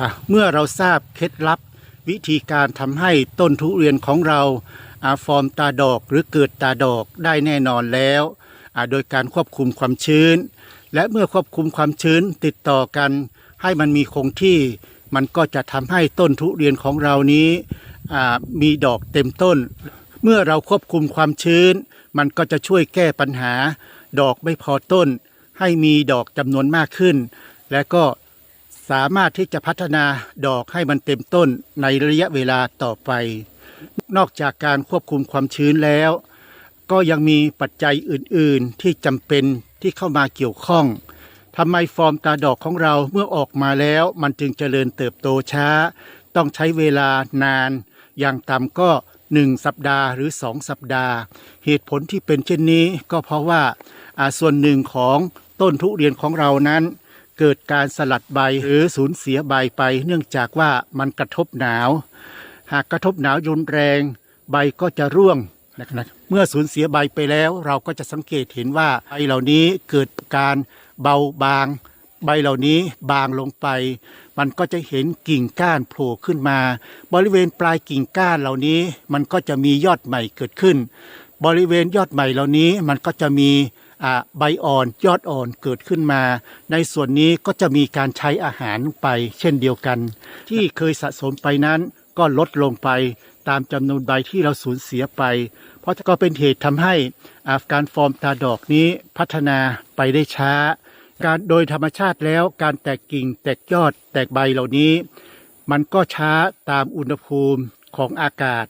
่ะเมื่อเราทราบเคล็ดลับ วิธีการทำให้ต้นทุเรียนของเราฟอร์มตาดอกหรือเกิดตาดอกได้แน่นอนแล้วโดยการควบคุมความชื้น และเมื่อควบคุมความชื้นติดต่อกัน ให้มันมีคงที่มันก็จะทำให้ต้นทุเรียนของเรานี้มีดอกเต็มต้น เมื่อเราควบคุมความชื้น มันก็จะช่วยแก้ปัญหา ดอกไม่พอต้น ให้มีดอกจำนวนมากขึ้น และก็ สามารถที่จะพัฒนาดอกให้มันเต็มต้นในระยะเวลาต่อไป นอกจากการควบคุมความชื้นแล้ว ก็ยังมีปัจจัยอื่นๆที่จำเป็นที่เข้ามาเกี่ยวข้องทำไมฟอร์มตาดอกของเราเมื่อออกมาแล้ว มันจึงเจริญเติบโตช้า ต้องใช้เวลานาน อย่างต่ำก็ 1 สัปดาห์หรือ 2 สัปดาห์ เหตุผลที่เป็นเช่นนี้ก็เพราะว่าอ่าส่วนหนึ่งของต้นทุเรียนของเรานั้น เกิดการสลัดใบหรือสูญเสียใบไป เนื่องจากว่ามันกระทบหนาว หากกระทบหนาวรุนแรงใบก็จะร่วงนะครับเมื่อสูญเสียใบไปแล้วเราก็จะสังเกตเห็นว่าใบเหล่านี้เกิดการเบาบาง ใบเหล่านี้บางลงไป มันก็จะเห็นกิ่งก้านโผล่ขึ้นมา บริเวณปลายกิ่งก้านเหล่านี้มันก็จะมียอดใหม่เกิดขึ้น บริเวณยอดใหม่เหล่านี้มันก็จะมี ใบอ่อนยอดอ่อนเกิดขึ้นมา ในส่วนนี้ก็จะมีการใช้อาหารไปเช่นเดียวกัน ที่เคยสะสมไปนั้นก็ลดลงไปตามจำนวนใบที่เราสูญเสียไป เพราะก็เป็นเหตุทำให้อาการฟอร์มตาดอกนี้พัฒนาไปได้ช้า การโดยธรรมชาติแล้วการแตกกิ่งแตกยอดแตกใบเหล่านี้ มันก็ช้าตามอุณหภูมิของอากาศ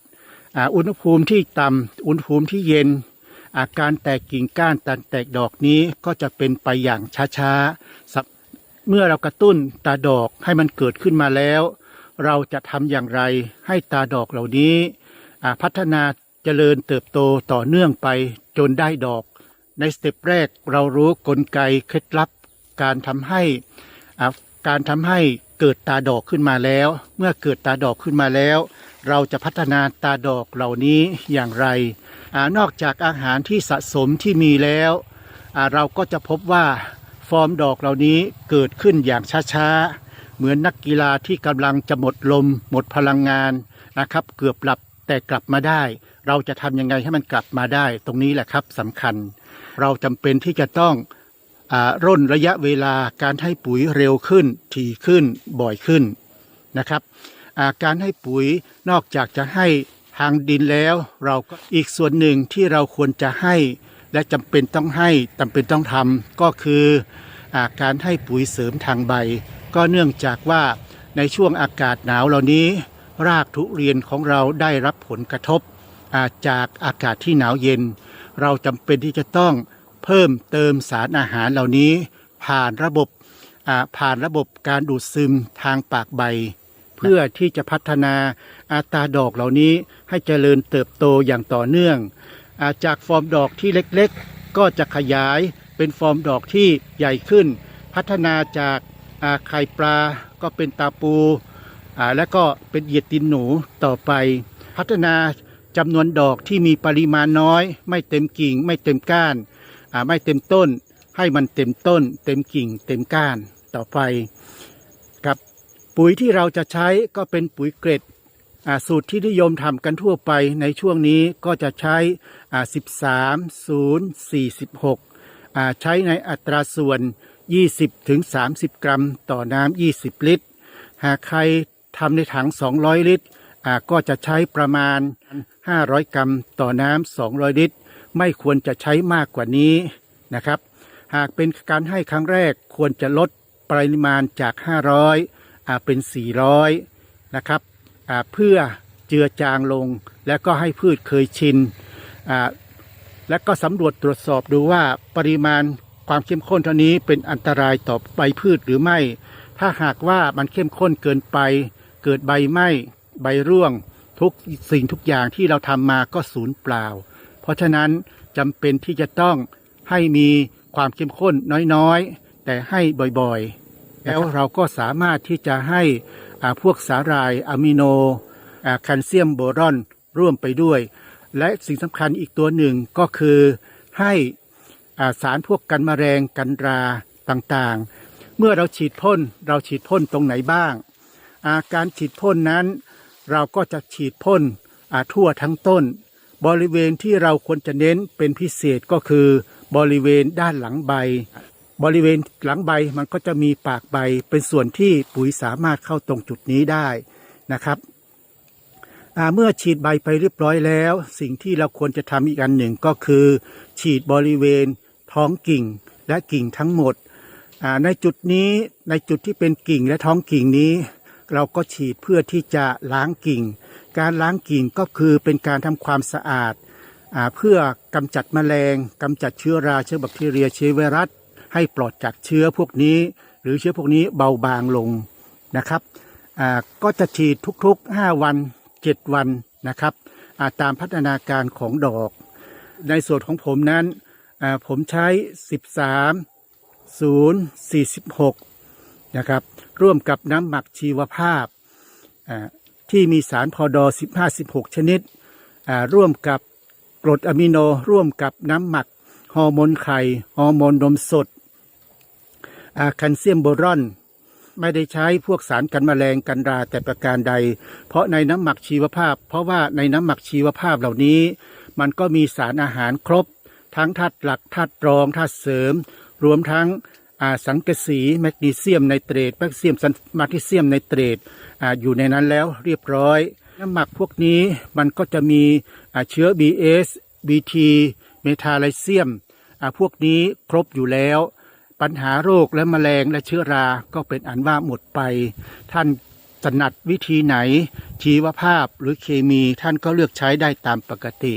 อุณหภูมิที่ต่ำอุณหภูมิที่เย็น อาการแตกกิ่งก้านตันแตกดอกนี้ก็จะเป็นไปอย่างช้าๆ เมื่อเรากระตุ้นตาดอกให้มันเกิดขึ้นมาแล้ว เราจะทำอย่างไรให้ตาดอกเหล่านี้ พัฒนาเจริญเติบโตต่อเนื่องไปจนได้ดอก ในสเต็ปแรกเรารู้กลไกเคล็ดลับ การทำให้การทำให้เกิดตาดอกขึ้นมาแล้ว เมื่อเกิดตาดอกขึ้นมาแล้ว เราจะพัฒนาตาดอกเหล่านี้อย่างไรอนอกจากอาหารที่สะสมที่มีแล้วเราก็จะพบว่าฟอร์มดอกเหล่านี้เกิดขึ้นอย่างช้าๆ เหมือนนักกีฬาที่กำลังจะหมดลม หมดพลังงานนะครับ เกือบหลับแต่กลับมาได้ เราจะทำยังไงให้มันกลับมาได้ ตรงนี้แหละครับสำคัญ เราจำเป็นที่จะต้องอร่นระยะเวลาการให้ปุ๋ยเร็วขึ้น ถี่ขึ้นบ่อยขึ้นนะครับ การให้ปุ๋ยนอกจากจะให้ทางดินแล้ว เราก็อีกส่วนหนึ่งที่เราควรจะให้ และจำเป็นต้องให้จำเป็นต้องทำก็คืออาการให้ปุ๋ยเสริมทางใบ ก็เนื่องจากว่าในช่วงอากาศหนาวเหล่านี้ รากทุเรียนของเราได้รับผลกระทบาจากอากาศที่หนาวเย็น เราจำเป็นที่จะต้องเพิ่มเติมสารอาหารเหล่านี้ ผ่านระบบผ่านระบบการดูดซึมทางปากใบ เพื่อที่จะพัฒนาอาตราดอกเหล่านี้ให้เจริญเติบโตอย่างต่อเนื่องอาจากฟอร์มดอกที่เล็กๆ ก็จะขยายเป็นฟอร์มดอกที่ใหญ่ขึ้น พัฒนาจากอาไข่ปลาก็เป็นตาปูาและก็เป็นเหยียดตินหนูต่อไป พัฒนาจำนวนดอกที่มีปริมาณน้อย ไม่เต็มกิ่ง ไม่เต็มก้านาไม่เต็มต้น ให้มันเต็มต้น เต็มกิ่ง เต็มก้านต่อไปครับ ปุ๋ยที่เราจะใช้ก็เป็นปุ๋ยเกรดสูตรที่นิยมทำกันทั่วไปในช่วงนี้ก็จะใช้ 13 0 46 ใช้ในอัตราส่วน 20-30 กรัมต่อน้ำ 20 ลิตร หากใครทำในถัง 200 ลิตรก็จะใช้ประมาณ 500 กรัมต่อน้ำ 200 ลิตร ไม่ควรจะใช้มากกว่านี้นะครับ หากเป็นการให้ครั้งแรกควรจะลดปริมาณจาก 500 เป็น 400 นะครับเพื่อเจือจางลง แล้วก็ให้พืชเคยชิน และก็สำรวจตรวจสอบดูว่าปริมาณความเข้มข้นเท่านี้เป็นอันตรายต่อใบพืชหรือไม่ ถ้าหากว่ามันเข้มข้นเกินไป เกิดใบไหม้ใบร่วง ทุกสิ่งทุกอย่างที่เราทำมาก็สูญเปล่า เพราะฉะนั้นจำเป็นที่จะต้องให้มีความเข้มข้นน้อยๆ แต่ให้บ่อยๆ แล้วเราก็สามารถที่จะให้พวกสาหร่ายอะมิโนแคลเซียมโบรอนร่วมไปด้วย และสิ่งสำคัญอีกตัวหนึ่งก็คือให้สารพวกกันแมลงกันราต่างๆ เมื่อเราฉีดพ่นเราฉีดพ่นตรงไหนบ้างาการฉีดพ่นนั้น เราก็จะฉีดพ่นทั่วทั้งต้น บริเวณที่เราควรจะเน้นเป็นพิเศษก็คือบริเวณด้านหลังใบ บริเวณหลังใบมันก็จะมีปากใบเป็นส่วนที่ปุ๋ยสามารถเข้าตรงจุดนี้ได้นะครับเมื่อฉีดใบไปเรียบร้อยแล้ว สิ่งที่เราควรจะทำอีกอันหนึ่งก็คือ ฉีดบริเวณท้องกิ่งและกิ่งทั้งหมด ในจุดนี้ในจุดที่เป็นกิ่งและท้องกิ่งนี้ เราก็ฉีดเพื่อที่จะล้างกิ่ง การล้างกิ่งก็คือเป็นการทำความสะอาดอเพื่อกำจัดแมลงกำจัดเชื้อราเชื้อแบคทีเรียเชื้อไวรัส ให้ปลอดจากเชื้อพวกนี้ หรือเชื้อพวกนี้เบาบางลงนะครับก็จะฉีดทุกๆ 5 วัน 7 วันนะครับตามพัฒนาการของดอก ในส่วนของผมนั้นผมใช้ 13 0 46 นะครับ ร่วมกับน้ำหมักชีวภาพที่มีสารพอดอ15 16 ชนิด ร่วมกับกรดอะมิโนร่วมกับน้ำหมัก ฮอร์โมนไข่ ฮอร์โมนนมสด แคลเซียมโบรอน ไม่ได้ใช้พวกสารกันแมลงกันราแต่ประการใด เพราะในน้ำหมักชีวภาพ เพราะว่าในน้ำหมักชีวภาพเหล่านี้ มันก็มีสารอาหารครบ ทั้งธาตุหลักธาตุรองธาตุเสริม รวมทั้งอาสังกะสีแมกนีเซียมไนเตรตแมกนีเซียมซัลมาทิเซียมไนเตรตออยู่ในนั้นแล้วเรียบร้อย น้ำหมักพวกนี้มันก็จะมีเชื้อ BS BT เมทาไลเซียมพวกนี้ครบอยู่แล้ว ปัญหาโรคและแมลงและเชื้อราก็เป็นอันว่าหมดไป ท่านถนัดวิธีไหน ชีวภาพหรือเคมีท่านก็เลือกใช้ได้ตามปกติ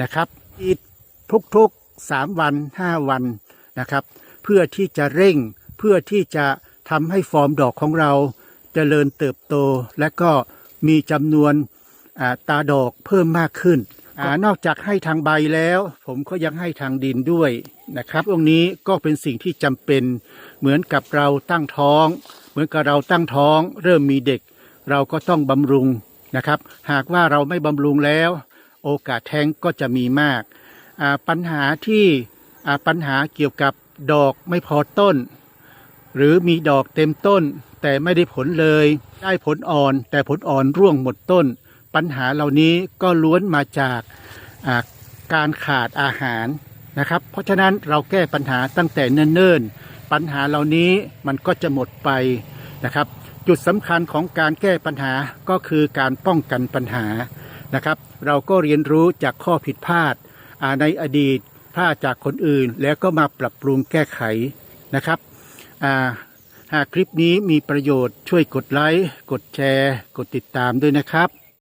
นะครับอีกทุกๆ 3 วัน 5 วันนะครับ เพื่อที่จะเร่งเพื่อที่จะทำให้ฟอร์มดอกของเราเจริญเติบโต และก็มีจำนวนตาดอกเพิ่มมากขึ้น อนอกจากให้ทางใบแล้ว ผมก็ยังให้ทางดินด้วยนะครับตรงนี้ก็เป็นสิ่งที่จำเป็นเหมือนกับเราตั้งท้อง เหมือนกับเราตั้งท้อง เริ่มมีเด็ก เราก็ต้องบำรุงนะครับ หากว่าเราไม่บำรุงแล้ว โอกาสแท้งก็จะมีมากาปัญหาที่ปัญหาเกี่ยวกับดอกไม่พอต้น หรือมีดอกเต็มต้น แต่ไม่ได้ผลเลย ได้ผลอ่อน แต่ผลอ่อนร่วงหมดต้น ปัญหาเหล่านี้ก็ล้วนมาจากาการขาดอาหารนะครับ เพราะฉะนั้นเราแก้ปัญหาตั้งแต่เนิ่นๆ ปัญหาเหล่านี้มันก็จะหมดไปนะครับ จุดสำคัญของการแก้ปัญหาก็คือการป้องกันปัญหานะครับ เราก็เรียนรู้จากข้อผิดพลาดาในอดีตพลาดจากคนอื่น แล้วก็มาปรับปรุงแก้ไขนะครับหากคลิปนี้มีประโยชน์ช่วยกดไลค์ กดแชร์ กดติดตามด้วยนะครับ